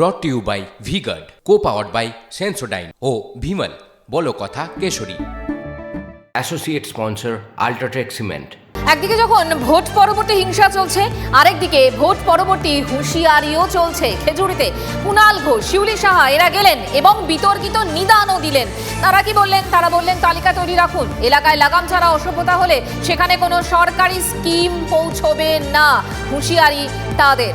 Brought to you by V-Guard co powered by Sensodyne ও ভিমল বলো কথা Keshari. Associate sponsor UltraTech cement একদিকে যখন vote পরবর্তী হিংসা চলছে আরেকদিকে ভোট পরবর্তী হুঁশিয়ারিও চলছে। খেজুরিতে কুণাল ঘোষ শিউলি সাহা এরা গেলেন এবং বিতর্কিত নিদানও দিলেন। তারা কি বললেন? তারা বললেন তালিকা তৈরি রাখুন। এলাকায় লাগাম ছাড়া অসভ্যতা হলে সেখানে কোনো সরকারি স্কিম পৌঁছবে না। হুঁশিয়ারি তাদের।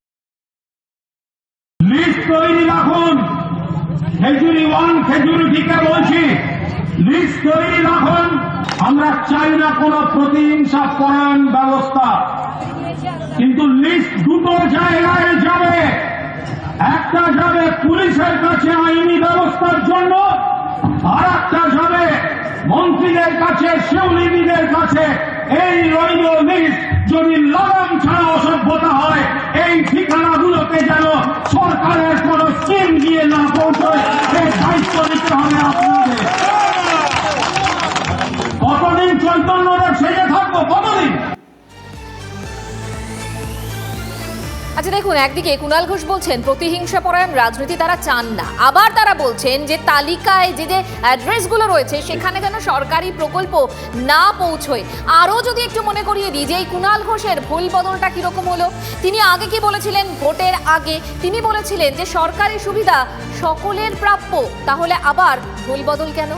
লিস্ট তৈরি রাখুন। খেজুরি ওয়ান, খেজুরি টিকে বলছি। লিস্ট তৈরি রাখুন। আমরা চাই না কোনো প্রতিহিংসা পরায়ণ ব্যবস্থা। কিন্তু লিস্ট দুটো জায়গায় যাবে। একটা যাবে পুলিশের কাছে আইনি ব্যবস্থার জন্য আর একটা যাবে মন্ত্রীদের কাছে শিবলিঙ্গীদের কাছে। এই রইল লিস্ট যদি লাগাম ছাড়া অসভ্যতা হয়। আচ্ছা দেখুন, একদিকে কুণাল ঘোষ বলছেন, প্রতিহিংসা পরায়ণ রাজনীতি তারা চান না। আবার তারা বলছেন যে, তালিকায় যে যে অ্যাড্রেসগুলো রয়েছে, সেখানে যেন সরকারি প্রকল্প না পৌঁছয়। আরও যদি একটু মনে করিয়ে দিই, যে এই কুণাল ঘোষের ভুল বদলটা কীরকম হলো, তিনি আগে কি বলেছিলেন? ভোটের আগে। তিনি বলেছিলেন যে, সরকারি সুবিধা সকলের প্রাপ্য। তাহলে আবার ভুল বদল কেন?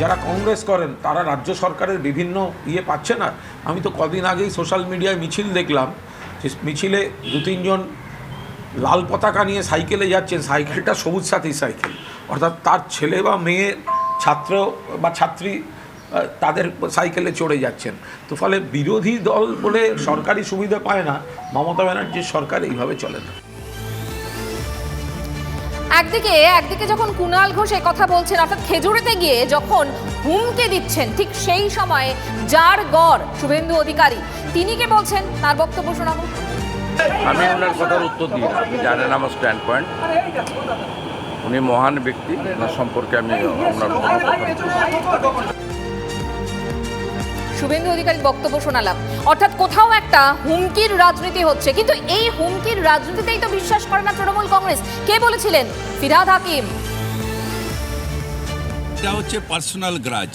যারা কংগ্রেস করেন, তারা রাজ্য সরকারের বিভিন্ন ইয়ে পাচ্ছে না। আমি তো কদিন আগেই সোশ্যাল মিডিয়ায় মিছিল দেখলাম। যে মিছিলে দু তিনজন লাল পতাকা নিয়ে সাইকেলে যাচ্ছেন, সাইকেলটা সবুজ সাথী সাইকেল। অর্থাৎ তার ছেলে বা মেয়ে, ছাত্র বা ছাত্রী তাদের সাইকেলে চড়ে যাচ্ছেন। তো ফলে বিরোধী দল বলে সরকারি সুবিধা পায় না, মমতা ব্যানার্জির সরকার এইভাবে চলে না। একদিকে একদিকে যখন কুণাল ঘোষ কথা বলছেন, অর্থাৎ খেজুরিতে গিয়ে যখন হুমকে দিচ্ছেন, ঠিক সেই সময়ে যার গড়, শুভেন্দু অধিকারী, তিনি কে বলছেন? তার বক্তব্য শোনাবো। আমি ওনার কথার উত্তর দিই। আপনি জানেন আমার স্ট্যান্ড পয়েন্ট উনি মহান ব্যক্তি। ওনার সম্পর্কে আমি। শুভেন্দু অধিকারীর বক্তব্য শোনালাম। অর্থাৎ কোথাও একটা হুমকির রাজনীতি হচ্ছে, কিন্তু এই হুমকির রাজনীতিতেই তো বিশ্বাস করে না তৃণমূল কংগ্রেস। কে বলেছিলেন? ফিরাদ হাকিম। এটা হচ্ছে পার্সোনাল গ্রাজ।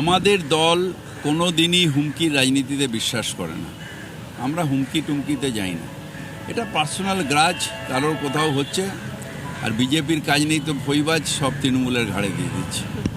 আমাদের দল কোনো দিনই হুমকির রাজনীতিতে বিশ্বাস করে না। আমরা হুমকি টুমকিতে যাই না। এটা পার্সোনাল গ্রাজ, কারোর কোথাও হচ্ছে, আর বিজেপির কাজ নেই তো ফৈবাজ সব তৃণমূলের ঘাড়ে দিয়ে দিচ্ছে।